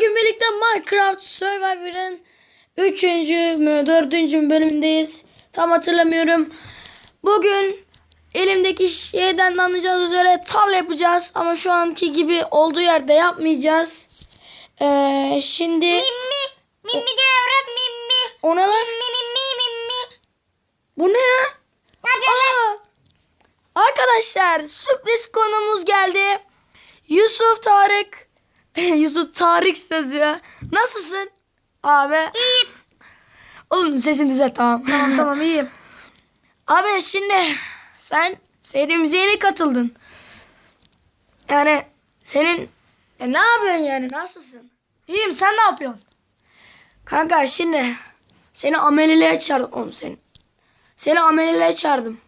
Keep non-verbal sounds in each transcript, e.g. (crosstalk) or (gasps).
Bugün birlikte Minecraft Survivor'ın 3. mü 4. mü bölümündeyiz. Tam hatırlamıyorum. Bugün elimdeki şeyden de anlayacağınız üzere tarla yapacağız. Ama şu anki gibi olduğu yerde yapmayacağız. Ee, şimdi Mimmi. Mimmi yavrum mimmi. ona lan Mimmi mimmi mimmi. bu ne ya? Ne? Aa! Arkadaşlar sürpriz konumuz geldi. Yusuf Tarık. (laughs) Yusuf Tarık yazıyor. Nasılsın? Abi. İyiyim. Oğlum sesini düzelt tamam. Tamam tamam (laughs) iyiyim. Abi şimdi sen serimize yeni katıldın. Yani senin ya ne yapıyorsun yani nasılsın? İyiyim sen ne yapıyorsun? Kanka şimdi seni ameliliğe çağırdım oğlum seni. Seni ameliliğe çağırdım.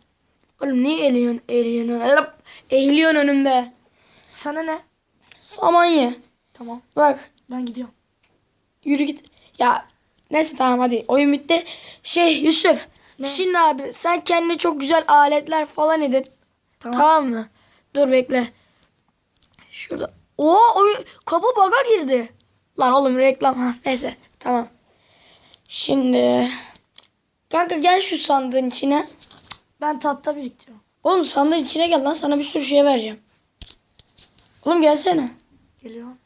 Oğlum niye eğiliyorsun eğiliyorsun eğiliyorsun önümde. Sana ne? Saman ye. Tamam Bak ben gidiyorum. yürü git. Ya neyse tamam hadi oyun bitti. Şey Yusuf. Ne? Şimdi abi sen kendine çok güzel aletler falan edin. Tamam. Tamam mı? Dur bekle. Şurada. Oo oyun kapı baga girdi. Lan oğlum reklam. Ha, neyse tamam. Şimdi kanka gel şu sandığın içine. Ben tahta biriktiriyorum. Oğlum sandığın içine gel lan sana bir sürü şey vereceğim. Oğlum gelsene. Geliyorum.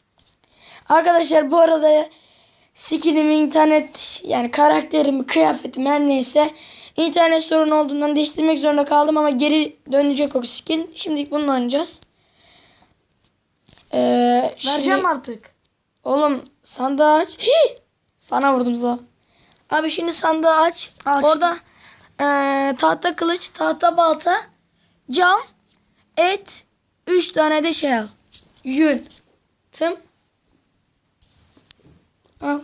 Arkadaşlar bu arada skinimi internet yani karakterimi kıyafetim her neyse internet sorunu olduğundan değiştirmek zorunda kaldım ama geri dönecek o skin. Şimdi bununla oynayacağız. Ee, şimdi- Vereceğim artık. Oğlum sandığı aç. Hii! Sana vurdum za. Abi şimdi sandığı aç. Aç. Orada eee, tahta kılıç, tahta balta, cam, et, üç tane de şey al. Yün. Tım. Al.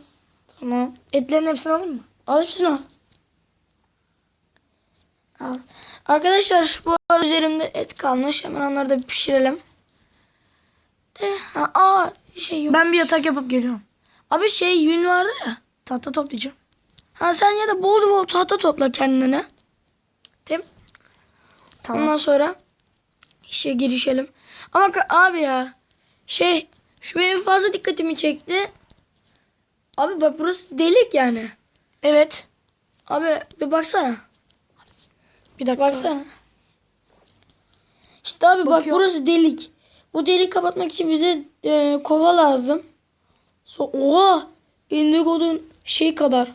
Tamam. Etlerin hepsini alayım mı? Al hepsini al. Al. Arkadaşlar bu arada üzerimde et kalmış. Hemen onları da bir pişirelim. De, ha, aa şey yok. Ben bir yatak yapıp geliyorum. Abi şey yün vardı ya. Tahta toplayacağım. Ha sen ya da bol bol tahta topla kendine. Değil? Tamam. Ondan sonra işe girişelim. Ama abi ya şey şu benim fazla dikkatimi çekti. Abi bak burası delik yani. Evet. Abi bir baksana. Bir dakika. Baksana. İşte abi bak Bakıyorum. burası delik. Bu deliği kapatmak için bize e, kova lazım. So Oha! Indigo'nun şey kadar.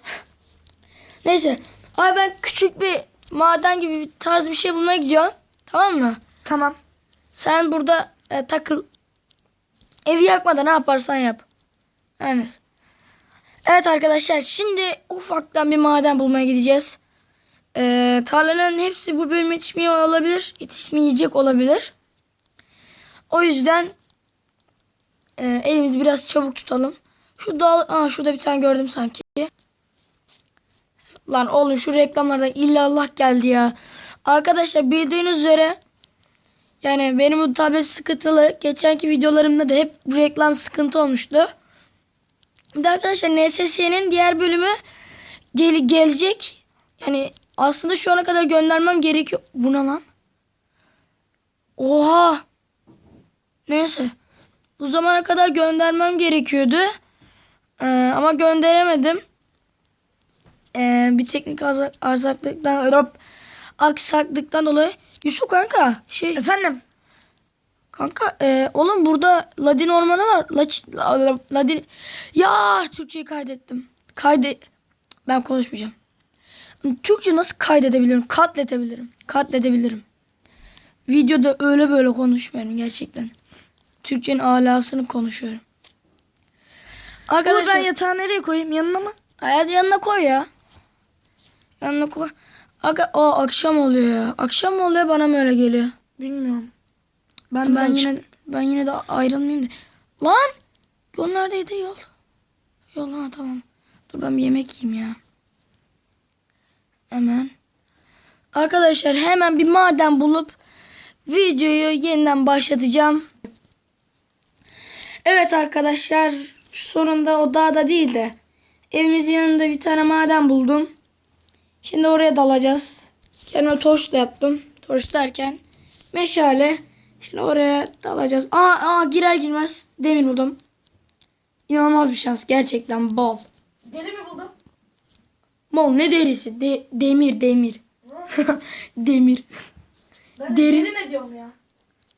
(laughs) Neyse. Abi ben küçük bir maden gibi bir tarz bir şey bulmaya gidiyorum. Tamam mı? Tamam. Sen burada e, takıl. Evi yakmadan ne yaparsan yap. Yani. Evet arkadaşlar şimdi ufaktan bir maden bulmaya gideceğiz. Ee, tarlanın hepsi bu bölüm yetişmiyor olabilir. Yetişmeyecek olabilir. O yüzden e, elimizi biraz çabuk tutalım. Şu dal, aa şurada bir tane gördüm sanki. Lan oğlum şu reklamlardan illallah geldi ya. Arkadaşlar bildiğiniz üzere yani benim bu tablet sıkıntılı. Geçenki videolarımda da hep reklam sıkıntı olmuştu. De arkadaşlar NSS'nin diğer bölümü gel gelecek. Yani aslında şu ana kadar göndermem gerekiyor. Bu ne lan? Oha. Neyse. Bu zamana kadar göndermem gerekiyordu. Ee, ama gönderemedim. Ee, bir teknik arza- arsaklıktan Rop, aksaklıktan dolayı. Yusuf kanka şey Efendim. Kanka e, oğlum burada Ladin ormanı var. Laç, la- la- Ladin ya Türkçeyi kaydettim. Kayde ben konuşmayacağım. Türkçe nasıl kaydedebilirim? Katletebilirim. Katletebilirim. Videoda öyle böyle konuşmuyorum gerçekten. Türkçenin alasını konuşuyorum. Arkadaşlar. Arkadaşlar ben yatağı nereye koyayım? Yanına mı? hayat yanına koy ya. Yanına koy. Aga, o akşam oluyor ya. Akşam mı oluyor bana mı öyle geliyor? Bilmiyorum. Ben, Ben yine ben yine de ayrılmayayım da. Lan! Yol neredeydi yol? Yol ha tamam. Dur ben bir yemek yiyeyim ya. Hemen. Arkadaşlar hemen bir maden bulup videoyu yeniden başlatacağım. Evet arkadaşlar sonunda o dağda değil de evimizin yanında bir tane maden buldum. Şimdi oraya dalacağız. Kendime torç da yaptım. Torç derken meşale. Şimdi oraya dalacağız. Aa, aa girer girmez demir buldum. İnanılmaz bir şans. Gerçekten bal. Deli mi buldum? Bal ne derisi? De- demir demir. (laughs) demir. Ben Derin. deli ne diyorum ya?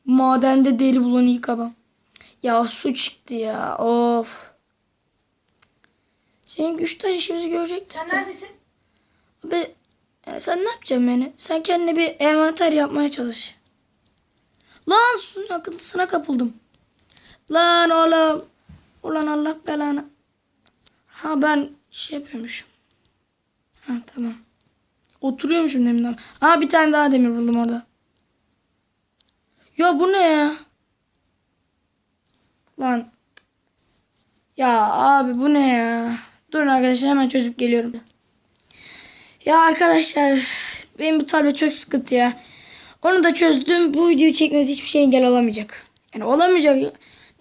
Madende deri bulan ilk adam. Ya su çıktı ya. Of. Senin güçten işimizi görecektik. Sen neredesin? Abi, yani sen ne yapacaksın beni? Sen kendine bir envanter yapmaya çalış. Lan suyun akıntısına kapıldım. Lan oğlum. Ulan Allah belanı. Ha ben şey yapıyormuşum. Ha tamam. Oturuyormuşum deminden. Ha bir tane daha demir buldum orada. Ya bu ne ya? Lan. Ya abi bu ne ya? Durun arkadaşlar hemen çözüp geliyorum. Ya arkadaşlar benim bu tablet çok sıkıntı ya. Onu da çözdüm. Bu videoyu çekmemiz hiçbir şey engel olamayacak. Yani olamayacak.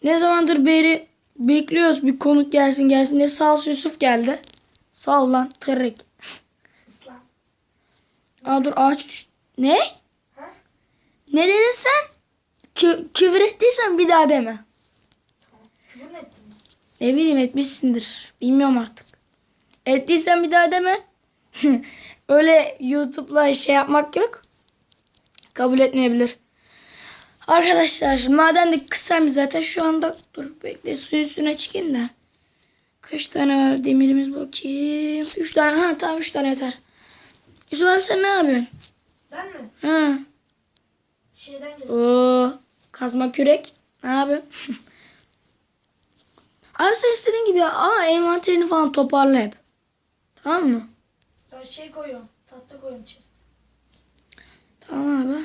Ne zamandır beri bekliyoruz bir konuk gelsin gelsin diye sağ olsun Yusuf geldi. Sağ ol lan tırrik. Aa dur ağaç düş. Ne? Ha? Ne dedin sen? Kü- küfür ettiysen bir daha deme. Küfür mü ettin? Ne bileyim etmişsindir. Bilmiyorum artık. Ettiysen bir daha deme. (laughs) Öyle YouTube'la şey yapmak yok. Kabul etmeyebilir. Arkadaşlar maden de kısaymış zaten şu anda. Dur bekle suyun üstüne çıkayım da. Kaç tane var demirimiz bakayım. Üç tane. Ha tamam üç tane yeter. Yusuf abi sen ne yapıyorsun? Ben mi? Ha. Şeyden geldim. Oo, kazma kürek. Ne yapıyorsun? (laughs) abi sen istediğin gibi ama envanterini falan toparla hep. Tamam mı? Ben şey koyuyorum. Tahta koyuyorum içine. Tamam abi.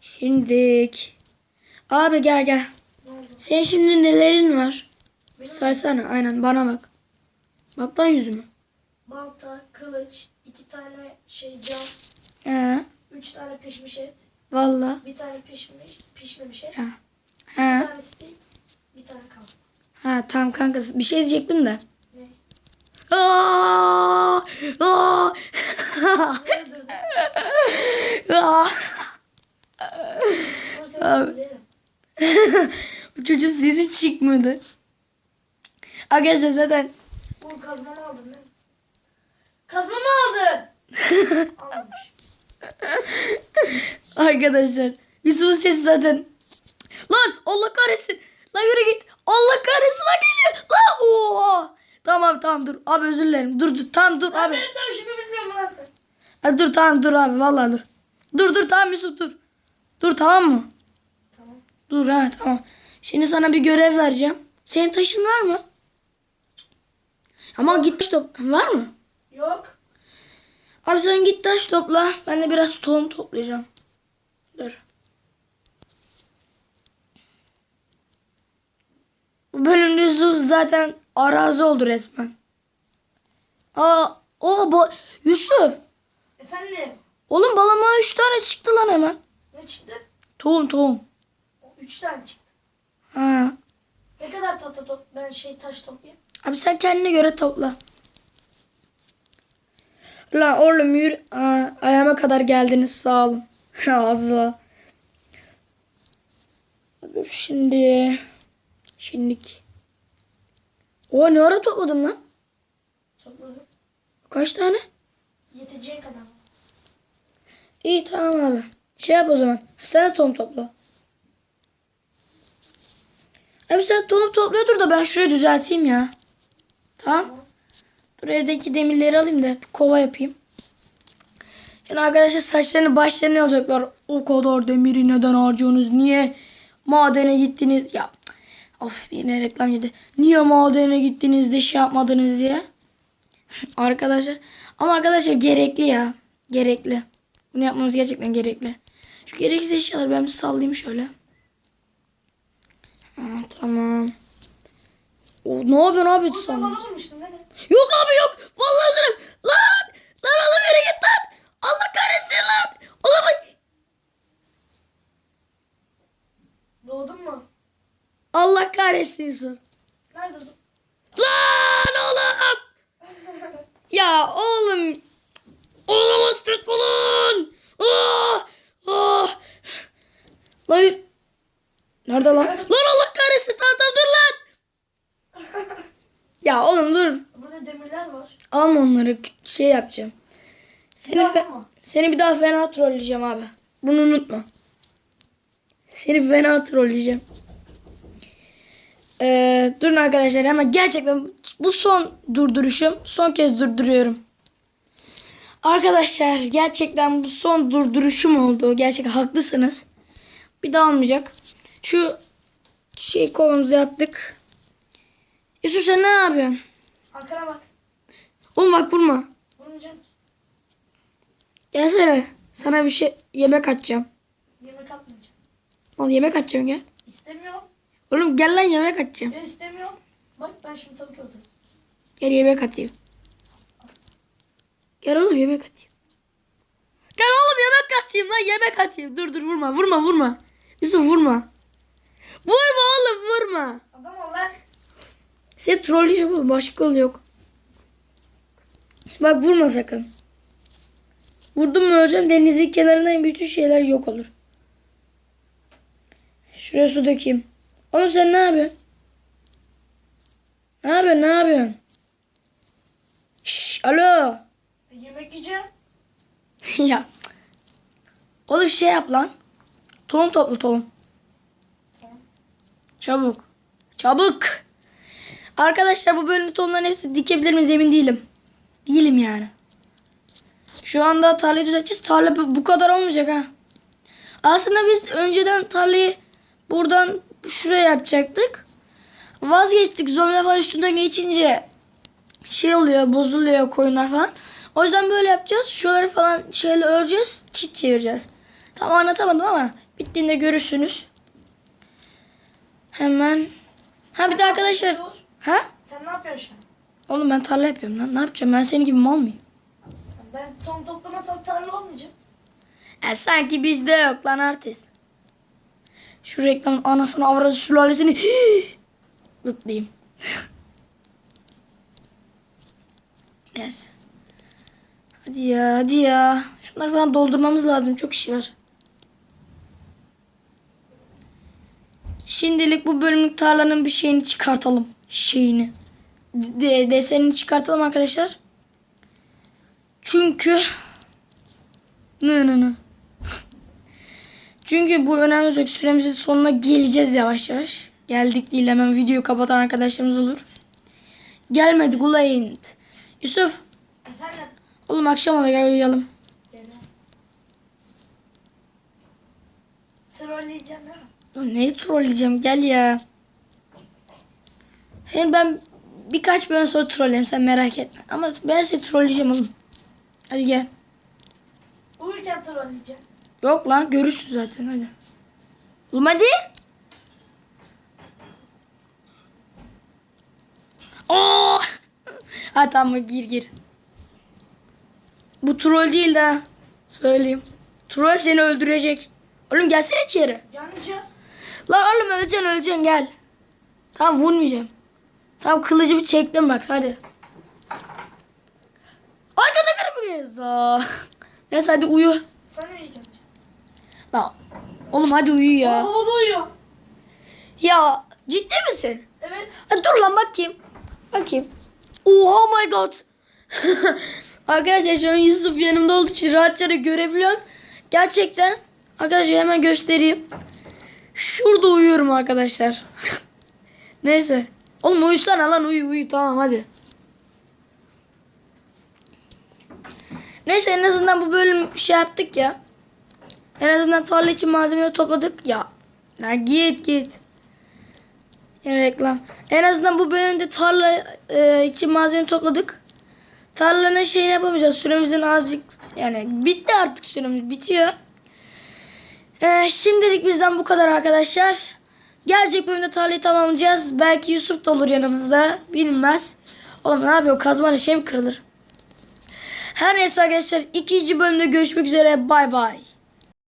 Şimdik. Abi gel gel. Senin şimdi nelerin var? Benim Saysana aynen bana bak. Bak lan yüzüme. balta, kılıç, iki tane şey cam, He. üç tane pişmiş et, Valla. bir tane pişmiş, pişmemiş et, He. bir He. tane steak, bir tane kavun. Ha tamam kanka bir şey diyecektim de. Aa! Aa! Aa! Abi. Bu çocuğun sesi çıkmadı. Arkadaşlar zaten Bu kazmamı aldın mi? Kazmamı aldın! (laughs) Arkadaşlar Yusuf'un sesi zaten Lan Allah kahretsin. Lan yürü git. Allah kahretsin lan geliyor. Lan oha. Tamam tamam dur. Abi özür dilerim. Dur dur tamam dur Ben abi. benim dövüşümü bilmiyorum sen. Hadi dur tamam dur abi vallahi dur. Dur dur tamam Yusuf dur. Dur tamam mı? Tamam. Dur ha tamam. Şimdi sana bir görev vereceğim. Senin taşın var mı? Ama git taş top var mı? Yok. Abi sen git taş topla. Ben de biraz tohum toplayacağım. Dur. Bu bölümde Yusuf zaten arazi oldu resmen. Aa, o bu Yusuf. Efendim? Oğlum balama 3 tane çıktı lan hemen. Ne çıktı? Tohum tohum. O Üç tane çıktı. Ha. Ne kadar tahta top ben şey taş toplayayım? Abi sen kendine göre topla. La oğlum yürü. Aa, ayağıma kadar geldiniz sağ olun. (laughs) Ağzı. Şimdi. Şimdik. O ne ara topladın lan? Topladım. Kaç tane? Yeteceğin kadar. İyi tamam abi. Şey yap o zaman. Sen de tohum topla. Abi sen tohum topla dur da ben şurayı düzelteyim ya. Tamam. Dur evdeki demirleri alayım da bir kova yapayım. Şimdi arkadaşlar saçlarını başlarını alacaklar. O kadar demiri neden harcıyorsunuz? Niye madene gittiniz? Ya of yine reklam yedi. Niye madene gittiniz de şey yapmadınız diye. (laughs) arkadaşlar. Ama arkadaşlar gerekli ya. Gerekli. Bunu yapmamız gerçekten gerekli. Şu gereksiz eşyaları ben bir sallayayım şöyle. Ha, tamam. O, ne yapıyorsun abi sen? Yok abi yok. Vallahi ölürüm. Lan. Lan oğlum yürü git lan. Allah kahretsin lan. Oğlum ay- Doğdun mu? Allah kahretsin Yusuf. Nerede doğdun? Lan oğlum. Ya oğlum. Olamaz tut lan. Ah. Ah. Lan Nerede lan? Lan Allah kahretsin tamam tamam dur lan. Ya oğlum dur. Burada demirler var. Alma onları şey yapacağım. Seni, fe- seni bir daha fena trolleyeceğim abi. Bunu unutma. Seni fena trolleyeceğim. Ee, durun arkadaşlar hemen gerçekten bu son durduruşum. Son kez durduruyorum. Arkadaşlar gerçekten bu son durduruşum oldu. Gerçekten haklısınız. Bir daha olmayacak. Şu şey kovamızı yaptık. Yusuf sen ne yapıyorsun? Arkana bak. Oğlum bak vurma. Vurmayacağım. Gelsene. Sana bir şey yemek atacağım. Yemek atmayacağım. Oğlum yemek atacağım gel. İstemiyorum. Oğlum gel lan yemek atacağım. Ya istemiyorum. Bak ben şimdi tavuk öldürdüm. Gel yemek atayım. Gel oğlum yemek atayım. Gel oğlum yemek atayım lan yemek atayım. Dur dur vurma vurma vurma. Yusuf vurma. Vurma oğlum vurma. Adam ol lan. Sen trolleyeceğim oğlum başka yol yok. Bak vurma sakın. Vurdum mu öleceğim denizin kenarından bütün şeyler yok olur. Şuraya su dökeyim. Oğlum sen ne yapıyorsun? Ne yapıyorsun ne yapıyorsun? Şşş alo. E, yemek yiyeceğim. (laughs) ya. Oğlum şey yap lan. Tohum topla tohum. Tamam. Çabuk. Çabuk. Arkadaşlar bu bölümde tohumların hepsini dikebilir miyiz emin değilim. Değilim yani. Şu anda tarlayı düzelteceğiz. Tarla bu kadar olmayacak ha. Aslında biz önceden tarlayı buradan şuraya yapacaktık. Vazgeçtik. Zombiler falan üstünden geçince şey oluyor, bozuluyor koyunlar falan. O yüzden böyle yapacağız. Şuraları falan şeyle öreceğiz. Çit çevireceğiz. Tam anlatamadım ama bittiğinde görürsünüz. Hemen. Ha bir de arkadaşlar. Ha? Sen ne yapıyorsun şu an? Oğlum ben tarla yapıyorum lan. Ne yapacağım? Ben senin gibi mal mıyım? Ben ton toplamasam tarla olmayacak. Ya sanki bizde yok lan artist. Şu reklamın anasını avradı sülalesini (gasps) lıtlayayım. Neyse. Hadi ya hadi ya. Şunları falan doldurmamız lazım. Çok işi var. Şimdilik bu bölümlük tarlanın bir şeyini çıkartalım. Şeyini. De desenini çıkartalım arkadaşlar. Çünkü ne ne ne. Çünkü bu önemli. Süremizin sonuna geleceğiz yavaş yavaş. Geldik değil hemen videoyu kapatan arkadaşlarımız olur. Gelmedik ulayın. Yusuf. Efendim. Oğlum akşam oldu gel uyuyalım. Trolleyeceğim mi? Oğlum neyi trolleyeceğim gel ya. Hem ben birkaç bölüm sonra trollerim sen merak etme. Ama ben seni trolleyeceğim oğlum. Hadi gel. Uyurken trolleyeceğim. Yok lan görürsün zaten hadi. Oğlum hadi. (laughs) Oo! ha tamam gir gir. Bu troll değil de. Söyleyeyim. Troll seni öldürecek. Oğlum gelsene içeri. Yanacağım. Lan oğlum öleceksin öleceksin gel. Tamam vurmayacağım. Tamam kılıcımı çektim bak hadi. Arkada kırmıyoruz. Aa. Neyse hadi uyu. Sen nereye geleceksin? Lan. Oğlum hadi uyu ya. Aa, havada uyuyor. Ya ciddi misin? Evet. Ha, dur lan bakayım. Bakayım. Oha my god. (laughs) Arkadaşlar şu an Yusuf yanımda olduğu için rahatça da görebiliyorum. Gerçekten arkadaşlar hemen göstereyim. Şurada uyuyorum arkadaşlar. (laughs) Neyse. Oğlum uyusana lan uyu uyu tamam hadi. Neyse en azından bu bölüm şey yaptık ya. En azından tarla için malzemeyi topladık ya. Ya git git. Yine reklam. En azından bu bölümde tarla e, için malzeme topladık. Tarlanın şeyini yapamayacağız. Süremizin azıcık yani bitti artık süremiz bitiyor. E, şimdilik bizden bu kadar arkadaşlar. Gelecek bölümde tarlayı tamamlayacağız. Belki Yusuf da olur yanımızda. Bilmez. Oğlum ne yapıyor? Kazmayla şey mi kırılır? Her neyse arkadaşlar ikinci bölümde görüşmek üzere. Bay bay.